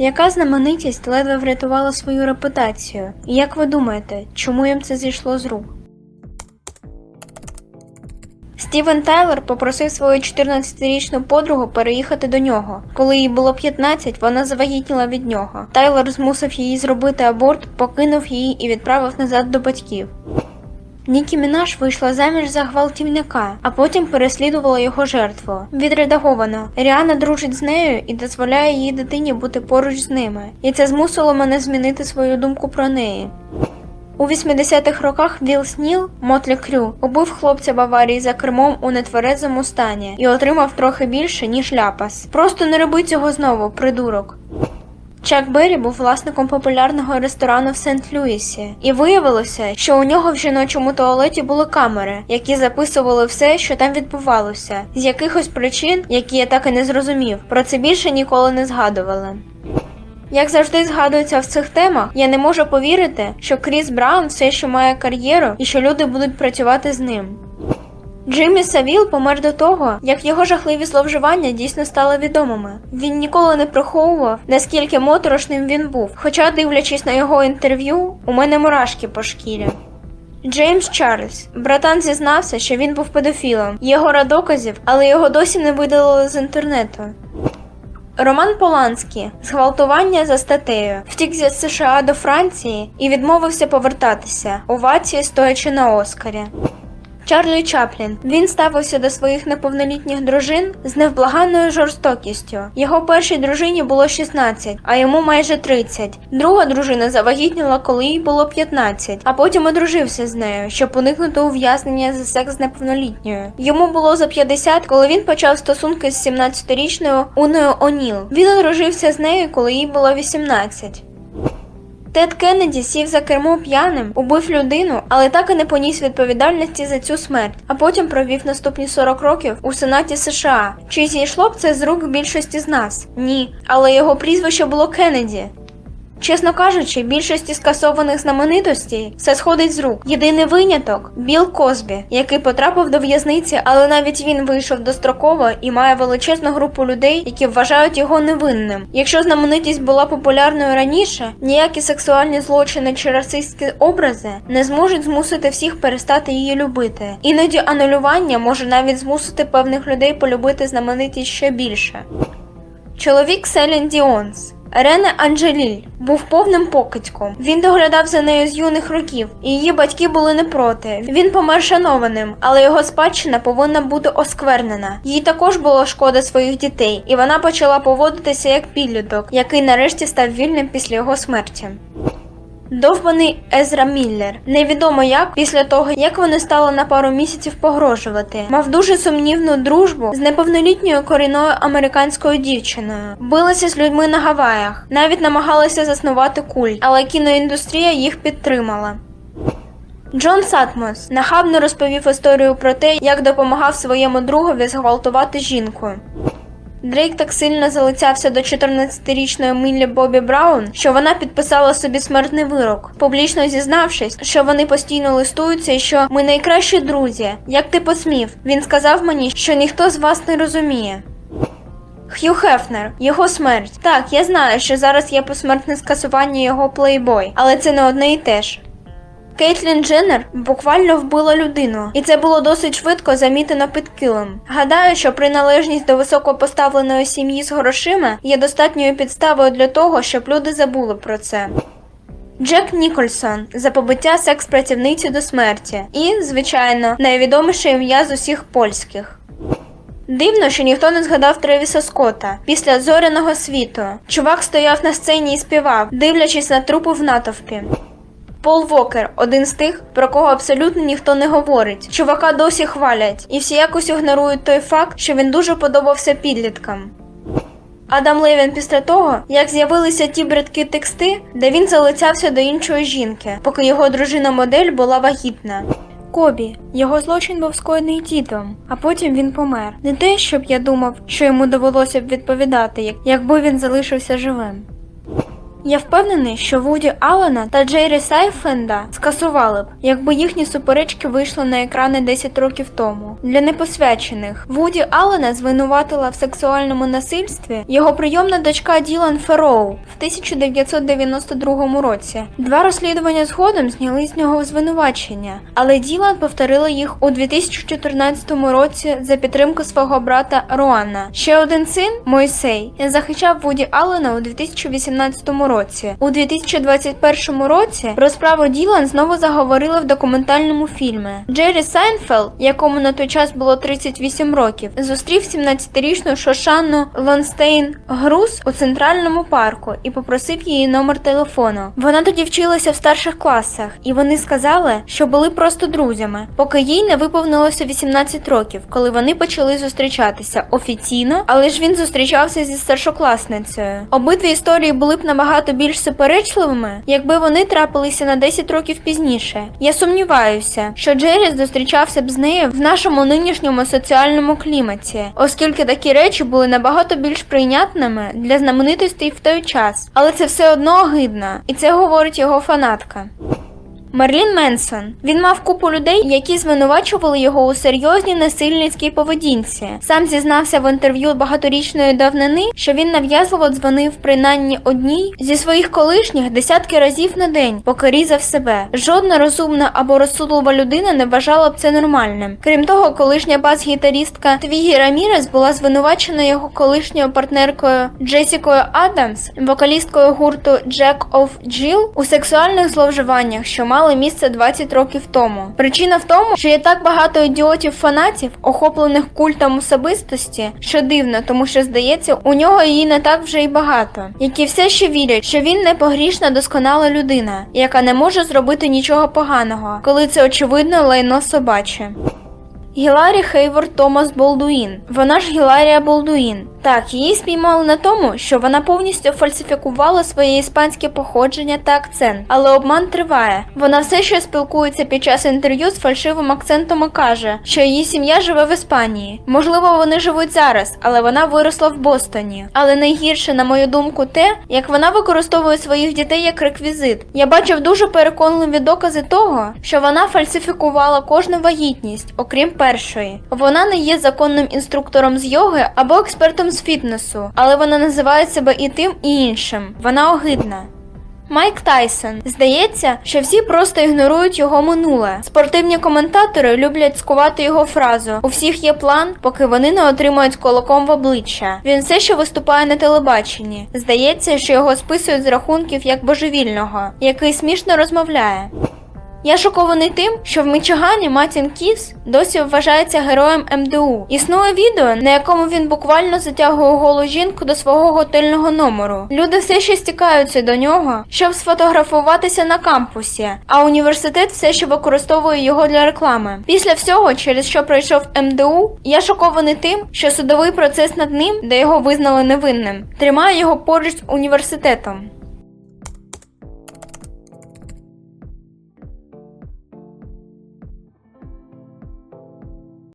Яка знаменитість ледве врятувала свою репутацію? І як ви думаєте, чому їм це зійшло з рук? Стівен Тайлер попросив свою 14-річну подругу переїхати до нього. Коли їй було 15, вона завагітніла від нього. Тайлер змусив її зробити аборт, покинув її і відправив назад до батьків. Нікі Мінаш вийшла заміж за гвалтівника, а потім переслідувала його жертву. Відредаговано. Ріана дружить з нею і дозволяє її дитині бути поруч з ними. І це змусило мене змінити свою думку про неї. У 80-х роках Вілл Сніл, Мотлі Крю, убив хлопця в аварії за кермом у нетверезому стані і отримав трохи більше, ніж ляпас. Просто не роби цього знову, придурок. Чак Беррі був власником популярного ресторану в Сент-Луісі, і виявилося, що у нього в жіночому туалеті були камери, які записували все, що там відбувалося, з якихось причин, які я так і не зрозумів. Про це більше ніколи не згадували. Як завжди згадується в цих темах, я не можу повірити, що Кріс Браун все ще має кар'єру і що люди будуть працювати з ним. Джиммі Савіл помер до того, як його жахливі зловживання дійсно стали відомими. Він ніколи не приховував, наскільки моторошним він був. Хоча, дивлячись на його інтерв'ю, у мене мурашки по шкірі. Джеймс Чарльз. Братан зізнався, що він був педофілом. Є гора доказів, але його досі не видалили з інтернету. Роман Поланський зґвалтування за статтею втік зі США до Франції і відмовився повертатися. Овації стоячи на Оскарі. Чарлі Чаплін. Він ставився до своїх неповнолітніх дружин з невблаганною жорстокістю. Його першій дружині було 16, а йому майже 30. Друга дружина завагітніла, коли їй було 15, а потім одружився з нею, щоб уникнути ув'язнення за секс з неповнолітньою. Йому було за 50, коли він почав стосунки з 17-річною Уною Оніл. Він одружився з нею, коли їй було 18. Тед Кеннеді сів за кермо п'яним, убив людину, але так і не поніс відповідальності за цю смерть, а потім провів наступні 40 років у Сенаті США. Чи зійшло б це з рук більшості з нас? Ні. Але його прізвище було Кеннеді. Чесно кажучи, більшості скасованих знаменитостей все сходить з рук. Єдиний виняток Білл Козбі, який потрапив до в'язниці, але навіть він вийшов достроково і має величезну групу людей, які вважають його невинним. Якщо знаменитість була популярною раніше, ніякі сексуальні злочини чи расистські образи не зможуть змусити всіх перестати її любити. Іноді анулювання може навіть змусити певних людей полюбити знаменитість ще більше. Чоловік Селін Діонс. Рене Анджеліль був повним покидьком. Він доглядав за нею з юних років, і її батьки були не проти. Він помер шанованим, але його спадщина повинна бути осквернена. Їй також було шкода своїх дітей, і вона почала поводитися як підліток, який нарешті став вільним після його смерті. Довбаний Езра Міллер. Невідомо як, після того, як вони стали на пару місяців погрожувати, мав дуже сумнівну дружбу з неповнолітньою корінною американською дівчиною. Билися з людьми на Гаваях, навіть намагалися заснувати культ, але кіноіндустрія їх підтримала. Джон Сатмос нахабно розповів історію про те, як допомагав своєму другові зґвалтувати жінку. Дрейк так сильно залицявся до 14-річної Міллі Бобі Браун, що вона підписала собі смертний вирок, публічно зізнавшись, що вони постійно листуються і що ми найкращі друзі. Як ти посмів? Він сказав мені, що ніхто з вас не розуміє. Х'ю Хефнер, його смерть. Так, я знаю, що зараз є посмертне скасування його плейбой, але це не одне і те ж. Кейтлін Дженнер буквально вбила людину, і це було досить швидко замітено під килом. Гадаю, що приналежність до високопоставленої сім'ї з грошима є достатньою підставою для того, щоб люди забули про це. Джек Нікольсон за побиття секс-працівниці до смерті. І, звичайно, найвідоміше ім'я з усіх польських. Дивно, що ніхто не згадав Тревіса Скотта після зоряного світу. Чувак стояв на сцені і співав, дивлячись на трупи в натовпі. Пол Вокер один з тих, про кого абсолютно ніхто не говорить. Чувака досі хвалять, і всі якось ігнорують той факт, що він дуже подобався підліткам. Адам Левін після того, як з'явилися ті бридкі тексти, де він залицявся до іншої жінки, поки його дружина-модель була вагітна. Кобі, його злочин був скоєний дідом, а потім він помер. Не те, щоб я думав, що йому довелося б відповідати, якби він залишився живим. Я впевнений, що Вуді Аллена та Джейрі Сайфленда скасували б, якби їхні суперечки вийшли на екрани 10 років тому. Для непосвячених Вуді Аллена звинуватила в сексуальному насильстві його прийомна дочка Ділан Ферроу в 1992 році. Два розслідування згодом зняли з нього звинувачення, але Ділан повторила їх у 2014 році за підтримку свого брата Руана. Ще один син, Мойсей, захищав Вуді Аллена у 2018 році. У 2021 році про справу Ділан знову заговорили в документальному фільмі. Джері Сайнфелд, якому на той час було 38 років, зустрів 17-річну Шошанну Лонстейн Груз у центральному парку і попросив її номер телефону. Вона тоді вчилася в старших класах, і вони сказали, що були просто друзями, поки їй не виповнилося 18 років, коли вони почали зустрічатися офіційно, але ж він зустрічався зі старшокласницею. Обидві історії були б набагато більш суперечливими, якби вони трапилися на 10 років пізніше. Я сумніваюся, що Джері зустрічався б з нею в нашому нинішньому соціальному кліматі, оскільки такі речі були набагато більш прийнятними для знаменитостей в той час. Але це все одно огидно, і це говорить його фанатка. Мерлін Менсон. Він мав купу людей, які звинувачували його у серйозній насильницькій поведінці. Сам зізнався в інтерв'ю багаторічної давнини, що він нав'язливо дзвонив принаймні одній зі своїх колишніх десятки разів на день, поки різав себе. Жодна розумна або розсудлива людина не вважала б це нормальним. Крім того, колишня бас-гітарістка Твігі Рамірес була звинувачена його колишньою партнеркою Джесікою Адамс, вокалісткою гурту Jack of Jill, у сексуальних зловживаннях, що мали місце 20 років тому. Причина в тому, що є так багато ідіотів-фанатів, охоплених культом особистості, що дивно, тому що здається, у нього її не так вже й багато, які все ще вірять, що він непогрішна досконала людина, яка не може зробити нічого поганого, коли це очевидно лайно собаче. Гіларі Хейворд Томас Болдуїн. Вона ж Гіларія Болдуїн. Так, її спіймали на тому, що вона повністю фальсифікувала своє іспанське походження та акцент, але обман триває. Вона все ще спілкується під час інтерв'ю з фальшивим акцентом і каже, що її сім'я живе в Іспанії. Можливо, вони живуть зараз, але вона виросла в Бостоні. Але найгірше, на мою думку, те, як вона використовує своїх дітей як реквізит. Я бачив дуже переконливі докази того, що вона фальсифікувала кожну вагітність, окрім першої. Вона не є законним інструктором з йоги або експертом з фітнесу, але вона називає себе і тим, і іншим. Вона огидна. Майк Тайсон. Здається, що всі просто ігнорують його минуле. Спортивні коментатори люблять скувати його фразу: у всіх є план, поки вони не отримають колоком в обличчя. Він все ще виступає на телебаченні. Здається, що його списують з рахунків як божевільного, який смішно розмовляє. Я шокований тим, що в Мічигані Матін Кіс досі вважається героєм МДУ. Існує відео, на якому він буквально затягує голу жінку до свого готельного номеру. Люди все ще стікаються до нього, щоб сфотографуватися на кампусі, а університет все ще використовує його для реклами. Після всього, через що пройшов МДУ, я шокований тим, що судовий процес над ним, де його визнали невинним, тримає його поруч з університетом.